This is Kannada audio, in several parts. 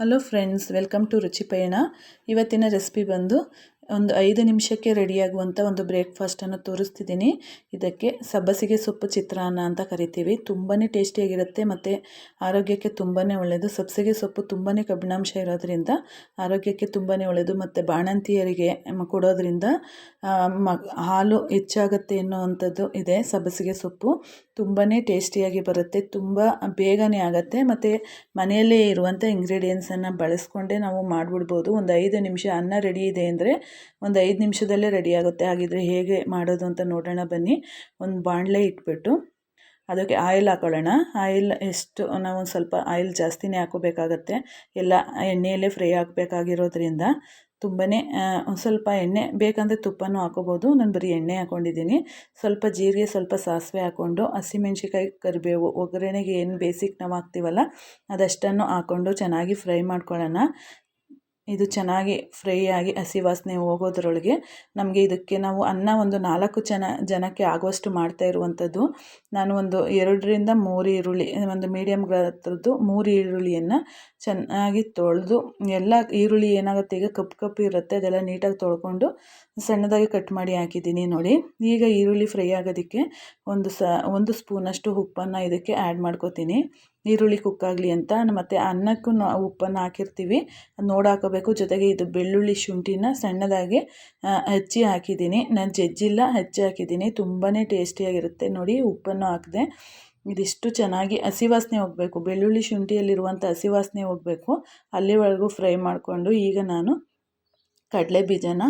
ಹಲೋ ಫ್ರೆಂಡ್ಸ್ ವೆಲ್ಕಮ್ ಟು ರುಚಿ ಪಯಣ ಇವತ್ತಿನ ರೆಸಿಪಿ ಬಂದು ಒಂದು ಐದು ನಿಮಿಷಕ್ಕೆ ರೆಡಿಯಾಗುವಂಥ ಒಂದು ಬ್ರೇಕ್ಫಾಸ್ಟನ್ನು ತೋರಿಸ್ತಿದ್ದೀನಿ. ಇದಕ್ಕೆ ಸಬ್ಬಸಿಗೆ ಸೊಪ್ಪು ಚಿತ್ರಾನ್ನ ಅಂತ ಕರಿತೀವಿ. ತುಂಬಾ ಟೇಸ್ಟಿಯಾಗಿರುತ್ತೆ ಮತ್ತು ಆರೋಗ್ಯಕ್ಕೆ ತುಂಬಾ ಒಳ್ಳೆಯದು ಸಬ್ಬಸಿಗೆ ಸೊಪ್ಪು ತುಂಬಾ ಕಬ್ಬಿಣಾಂಶ ಇರೋದ್ರಿಂದ ಆರೋಗ್ಯಕ್ಕೆ ತುಂಬಾ ಒಳ್ಳೆಯದು ಮತ್ತು ಬಾಣಂತಿಯರಿಗೆ ಕೊಡೋದ್ರಿಂದ ಹಾಲು ಹೆಚ್ಚಾಗುತ್ತೆ ಅನ್ನೋವಂಥದ್ದು ಇದೆ ಸಬ್ಬಸಿಗೆ ಸೊಪ್ಪು. ತುಂಬಾ ಟೇಸ್ಟಿಯಾಗಿ ಬರುತ್ತೆ. ತುಂಬ ಬೇಗನೆ ಆಗುತ್ತೆ. ಮತ್ತು ಮನೆಯಲ್ಲೇ ಇರುವಂಥ ಇಂಗ್ರೀಡಿಯೆಂಟ್ಸನ್ನು ಬಳಸ್ಕೊಂಡೇ ನಾವು ಮಾಡಿಬಿಡ್ಬೋದು. ಒಂದು ಐದು ನಿಮಿಷ ಅನ್ನ ರೆಡಿ ಇದೆ ಅಂದರೆ ಒಂದು ಐದು ನಿಮಿಷದಲ್ಲೇ ರೆಡಿ ಆಗುತ್ತೆ. ಹಾಗಿದ್ರೆ ಹೇಗೆ ಮಾಡೋದು ಅಂತ ನೋಡೋಣ ಬನ್ನಿ. ಒಂದು ಬಾಣಲೆ ಇಟ್ಬಿಟ್ಟು ಅದಕ್ಕೆ ಆಯಿಲ್ ಹಾಕೊಳ್ಳೋಣ. ಆಯಿಲ್ ಎಷ್ಟು, ನಾವು ಒಂದು ಸ್ವಲ್ಪ ಆಯಿಲ್ ಜಾಸ್ತಿನೇ ಹಾಕೋಬೇಕಾಗತ್ತೆ. ಎಲ್ಲ ಎಣ್ಣೆಯಲ್ಲೇ ಫ್ರೈ ಆಗಬೇಕಾಗಿರೋದ್ರಿಂದ ತುಂಬಾ ಒಂದು ಸ್ವಲ್ಪ ಎಣ್ಣೆ, ಬೇಕಂದರೆ ತುಪ್ಪನೂ ಹಾಕೋಬೋದು. ನಾನು ಬರೀ ಎಣ್ಣೆ ಹಾಕ್ಕೊಂಡಿದ್ದೀನಿ ಸ್ವಲ್ಪ ಜೀರಿಗೆ, ಸ್ವಲ್ಪ ಸಾಸಿವೆ ಹಾಕ್ಕೊಂಡು ಹಸಿಮೆಣ್ಸಿಕಾಯಿ ಕರಿಬೇವು, ಒಗ್ಗರಣೆಗೆ ಏನು ಬೇಸಿಕ್ ನಾವು ಹಾಕ್ತೀವಲ್ಲ, ಅದಷ್ಟನ್ನು ಹಾಕ್ಕೊಂಡು ಚೆನ್ನಾಗಿ ಫ್ರೈ ಮಾಡ್ಕೊಳ್ಳೋಣ. ಇದು ಚೆನ್ನಾಗಿ ಫ್ರೈ ಆಗಿ ಹಸಿ ವಾಸನೆ ಹೋಗೋದ್ರೊಳಗೆ ನಮಗೆ ಇದಕ್ಕೆ ನಾವು ಅನ್ನ ಒಂದು ನಾಲ್ಕು ಜನ, ಜನಕ್ಕೆ ಆಗುವಷ್ಟು ಮಾಡ್ತಾ ಇರುವಂಥದ್ದು. ನಾನು ಒಂದು ಎರಡರಿಂದ ಮೂರು ಈರುಳ್ಳಿ, ಒಂದು ಮೀಡಿಯಮ್ ಗಾತ್ರದ್ದು ಮೂರು ಈರುಳ್ಳಿಯನ್ನು ಚೆನ್ನಾಗಿ ತೊಳೆದು ಎಲ್ಲ ಈರುಳ್ಳಿ ಏನಾಗುತ್ತೆ ಈಗ ಕಪ್ಪು ಕಪ್ಪು ಇರುತ್ತೆ, ಅದೆಲ್ಲ ನೀಟಾಗಿ ತೊಳ್ಕೊಂಡು ಸಣ್ಣದಾಗಿ ಕಟ್ ಮಾಡಿ ಹಾಕಿದ್ದೀನಿ ನೋಡಿ. ಈಗ ಈರುಳ್ಳಿ ಫ್ರೈ ಆಗೋದಕ್ಕೆ ಒಂದು ಸ, ಒಂದು ಸ್ಪೂನಷ್ಟು ಉಪ್ಪನ್ನು ಇದಕ್ಕೆ ಆ್ಯಡ್ ಮಾಡ್ಕೋತೀನಿ. ಈರುಳ್ಳಿ ಕುಕ್ಕಾಗಲಿ ಅಂತ ಮತ್ತು ಅನ್ನಕ್ಕೂ ಉಪ್ಪನ್ನು ಹಾಕಿರ್ತೀವಿ. ನೋಡಿ ಹಾಕೋಬೇಕು ಜೊತೆಗೆ ಇದು ಬೆಳ್ಳುಳ್ಳಿ ಶುಂಠಿನ ಸಣ್ಣದಾಗಿ ಹೆಚ್ಚಿ ಹಾಕಿದ್ದೀನಿ. ನಾನು ಜಜ್ಜಿಲ್ಲ, ಹೆಚ್ಚಿ ಹಾಕಿದ್ದೀನಿ. ತುಂಬಾ ಟೇಸ್ಟಿಯಾಗಿರುತ್ತೆ. ನೋಡಿ, ಉಪ್ಪನ್ನು ಹಾಕಿದೆ. ಇದಿಷ್ಟು ಚೆನ್ನಾಗಿ ಹಸಿ ವಾಸನೆ ಹೋಗಬೇಕು. ಬೆಳ್ಳುಳ್ಳಿ ಶುಂಠಿಯಲ್ಲಿರುವಂಥ ಹಸಿ ವಾಸನೆ ಹೋಗಬೇಕು. ಅಲ್ಲಿವರೆಗೂ ಫ್ರೈ ಮಾಡಿಕೊಂಡು ಈಗ ನಾನು ಕಡಲೆ ಬೀಜನ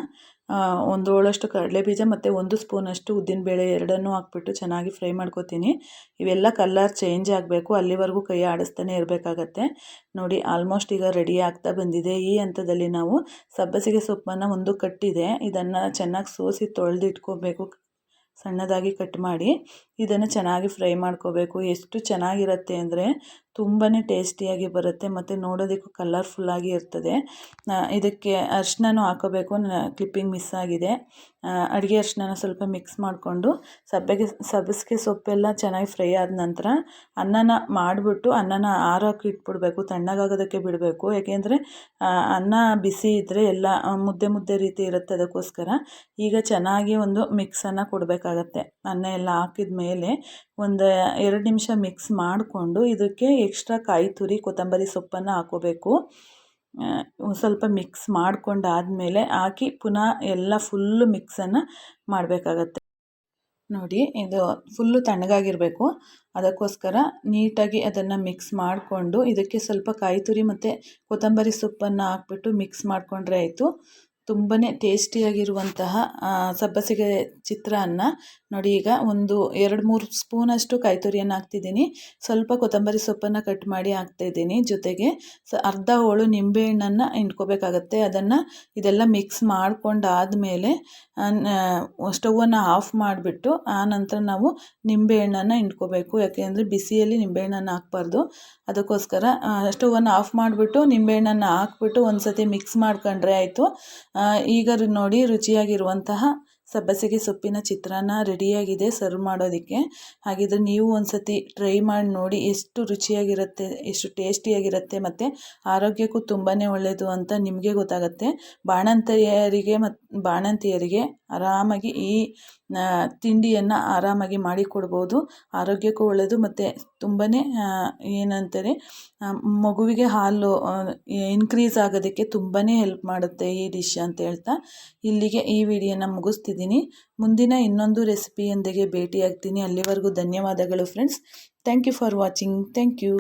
ಒಂದು ಹೋಳಷ್ಟು ಕಡಲೆ ಬೀಜ ಮತ್ತು ಒಂದು ಸ್ಪೂನಷ್ಟು ಉದ್ದಿನಬೇಳೆ ಎರಡನ್ನೂ ಹಾಕ್ಬಿಟ್ಟು ಚೆನ್ನಾಗಿ ಫ್ರೈ ಮಾಡ್ಕೋತೀನಿ. ಇವೆಲ್ಲ ಕಲ್ಲರ್ ಚೇಂಜ್ ಆಗಬೇಕು, ಅಲ್ಲಿವರೆಗೂ ಕೈ ಆಡಿಸ್ತಾನೆ ಇರಬೇಕಾಗತ್ತೆ. ನೋಡಿ, ಆಲ್ಮೋಸ್ಟ್ ಈಗ ರೆಡಿ ಆಗ್ತಾ ಬಂದಿದೆ. ಈ ಹಂತದಲ್ಲಿ ನಾವು ಸಬ್ಬಸಿಗೆ ಸೊಪ್ಪನ್ನು ಒಂದು ಕಟ್ಟಿದೆ. ಇದನ್ನು ಚೆನ್ನಾಗಿ ಸೋಸಿ ತೊಳೆದಿಟ್ಕೋಬೇಕು. ಸಣ್ಣದಾಗಿ ಕಟ್ ಮಾಡಿ ಇದನ್ನು ಚೆನ್ನಾಗಿ ಫ್ರೈ ಮಾಡ್ಕೋಬೇಕು. ಎಷ್ಟು ಚೆನ್ನಾಗಿರುತ್ತೆ ಅಂದರೆ ತುಂಬಾ ಟೇಸ್ಟಿಯಾಗಿ ಬರುತ್ತೆ ಮತ್ತು ನೋಡೋದಕ್ಕೂ ಕಲರ್ಫುಲ್ಲಾಗಿ ಇರ್ತದೆ. ಇದಕ್ಕೆ ಅರ್ಶಿನೂ ಹಾಕೋಬೇಕು. ಕ್ಲಿಪ್ಪಿಂಗ್ ಮಿಸ್ ಆಗಿದೆ. ಅಡುಗೆ ಅರ್ಶಿನ ಸ್ವಲ್ಪ ಮಿಕ್ಸ್ ಮಾಡಿಕೊಂಡು ಸಬ್ಬೆಗೆ, ಸಬ್ಬಸಿಗೆ ಸೊಪ್ಪೆಲ್ಲ ಚೆನ್ನಾಗಿ ಫ್ರೈ ಆದ ನಂತರ ಅನ್ನನ ಮಾಡಿಬಿಟ್ಟು ಅನ್ನನ ಆರೋಕ್ಕೆ ಇಟ್ಬಿಡಬೇಕು. ತಣ್ಣಗಾಗೋದಕ್ಕೆ ಬಿಡಬೇಕು. ಯಾಕೆಂದರೆ ಅನ್ನ ಬಿಸಿ ಇದ್ದರೆ ಎಲ್ಲ ಮುದ್ದೆ ಮುದ್ದೆ ರೀತಿ ಇರುತ್ತೆ ಅದಕ್ಕೋಸ್ಕರ. ಈಗ ಚೆನ್ನಾಗಿ ಒಂದು ಮಿಕ್ಸನ್ನು ಕೊಡಬೇಕಾಗತ್ತೆ. ಅನ್ನ ಎಲ್ಲ ಹಾಕಿದ ಮೇಲೆ ಒಂದು ಎರಡು ನಿಮಿಷ ಮಿಕ್ಸ್ ಮಾಡಿಕೊಂಡು ಇದಕ್ಕೆ ಎಕ್ಸ್ಟ್ರಾ ಕಾಯಿ ತುರಿ, ಕೊತ್ತಂಬರಿ ಸೊಪ್ಪನ್ನು ಹಾಕೋಬೇಕು. ಸ್ವಲ್ಪ ಮಿಕ್ಸ್ ಮಾಡ್ಕೊಂಡಾದಮೇಲೆ ಹಾಕಿ ಪುನಃ ಎಲ್ಲ ಫುಲ್ಲು ಮಿಕ್ಸನ್ನು ಮಾಡಬೇಕಾಗತ್ತೆ. ನೋಡಿ, ಇದು ಫುಲ್ಲು ತಣ್ಣಗಾಗಿರಬೇಕು. ಅದಕ್ಕೋಸ್ಕರ ನೀಟಾಗಿ ಅದನ್ನು ಮಿಕ್ಸ್ ಮಾಡಿಕೊಂಡು ಇದಕ್ಕೆ ಸ್ವಲ್ಪ ಕಾಯಿ ತುರಿ ಮತ್ತು ಕೊತ್ತಂಬರಿ ಸೊಪ್ಪನ್ನು ಹಾಕ್ಬಿಟ್ಟು ಮಿಕ್ಸ್ ಮಾಡಿಕೊಂಡ್ರೆ ಆಯಿತು. ತುಂಬಾ ಟೇಸ್ಟಿಯಾಗಿರುವಂತಹ ಸಬ್ಬಸಿಗೆ ಚಿತ್ರಾನ್ನ. ನೋಡಿ, ಈಗ ಒಂದು ಎರಡು ಮೂರು ಸ್ಪೂನಷ್ಟು ಕಾಯಿ ತುರಿಯನ್ನು ಹಾಕ್ತಿದ್ದೀನಿ. ಸ್ವಲ್ಪ ಕೊತ್ತಂಬರಿ ಸೊಪ್ಪನ್ನು ಕಟ್ ಮಾಡಿ ಹಾಕ್ತಾಯಿದ್ದೀನಿ ಜೊತೆಗೆ ಸ, ಅರ್ಧ ಹೋಳು ನಿಂಬೆಹಣ್ಣನ್ನು ಹಿಂಡ್ಕೋಬೇಕಾಗತ್ತೆ. ಅದನ್ನು ಇದೆಲ್ಲ ಮಿಕ್ಸ್ ಮಾಡ್ಕೊಂಡಾದಮೇಲೆ ಸ್ಟವನ್ನು ಆಫ್ ಮಾಡಿಬಿಟ್ಟು, ಆ ನಂತರ ನಾವು ನಿಂಬೆಹಣ್ಣನ್ನು ಹಿಂಡ್ಕೋಬೇಕು. ಯಾಕೆಂದರೆ ಬಿಸಿಯಲ್ಲಿ ನಿಂಬೆಹಣ್ಣನ್ನು ಹಾಕ್ಬಾರ್ದು. ಅದಕ್ಕೋಸ್ಕರ ಸ್ಟವನ್ನು ಆಫ್ ಮಾಡಿಬಿಟ್ಟು, ನಿಂಬೆಹಣ್ಣನ್ನು ಹಾಕ್ಬಿಟ್ಟು ಒಂದು ಸತಿ ಮಿಕ್ಸ್ ಮಾಡ್ಕೊಂಡ್ರೆ ಆಯಿತು. ಈಗ ನೋಡಿ ರುಚಿಯಾಗಿರುವಂತಹ ಸಬ್ಬಸಿಗೆ ಸೊಪ್ಪಿನ ಚಿತ್ರಾನ್ನ ರೆಡಿಯಾಗಿದೆ ಸರ್ವ್ ಮಾಡೋದಕ್ಕೆ. ಹಾಗಿದ್ರೆ ನೀವು ಒಂದು ಸತಿ ಟ್ರೈ ಮಾಡಿ ನೋಡಿ ಎಷ್ಟು ರುಚಿಯಾಗಿರುತ್ತೆ, ಎಷ್ಟು ಟೇಸ್ಟಿಯಾಗಿರುತ್ತೆ ಮತ್ತು ಆರೋಗ್ಯಕ್ಕೂ ತುಂಬಾ ಒಳ್ಳೆಯದು ಅಂತ ನಿಮಗೆ ಗೊತ್ತಾಗುತ್ತೆ. ಬಾಣಂತಿಯರಿಗೆ ಮತ್ತು ಬಾಣಂತಿಯರಿಗೆ ಆರಾಮಾಗಿ ಈ ತಿಂಡಿಯನ್ನು ಆರಾಮಾಗಿ ಮಾಡಿಕೊಡ್ಬೋದು ಆರೋಗ್ಯಕ್ಕೂ ಒಳ್ಳೆಯದು ಮತ್ತು ತುಂಬಾ ಏನಂತಾರೆ ಮಗುವಿಗೆ ಹಾಲು ಇನ್ಕ್ರೀಸ್ ಆಗೋದಕ್ಕೆ ತುಂಬಾ ಹೆಲ್ಪ್ ಮಾಡುತ್ತೆ ಈ ಡಿಶ್ ಅಂತ ಹೇಳ್ತಾ ಇಲ್ಲಿಗೆ ಈ ವಿಡಿಯೋನ ಮುಗಿಸ್ತಿದ್ದೀನಿ. ಮುಂದಿನ ಇನ್ನೊಂದು ರೆಸಿಪಿಯೊಂದಿಗೆ ಭೇಟಿಯಾಗ್ತೀನಿ. ಅಲ್ಲಿವರೆಗೂ ಧನ್ಯವಾದಗಳು friends thank you for watching thank you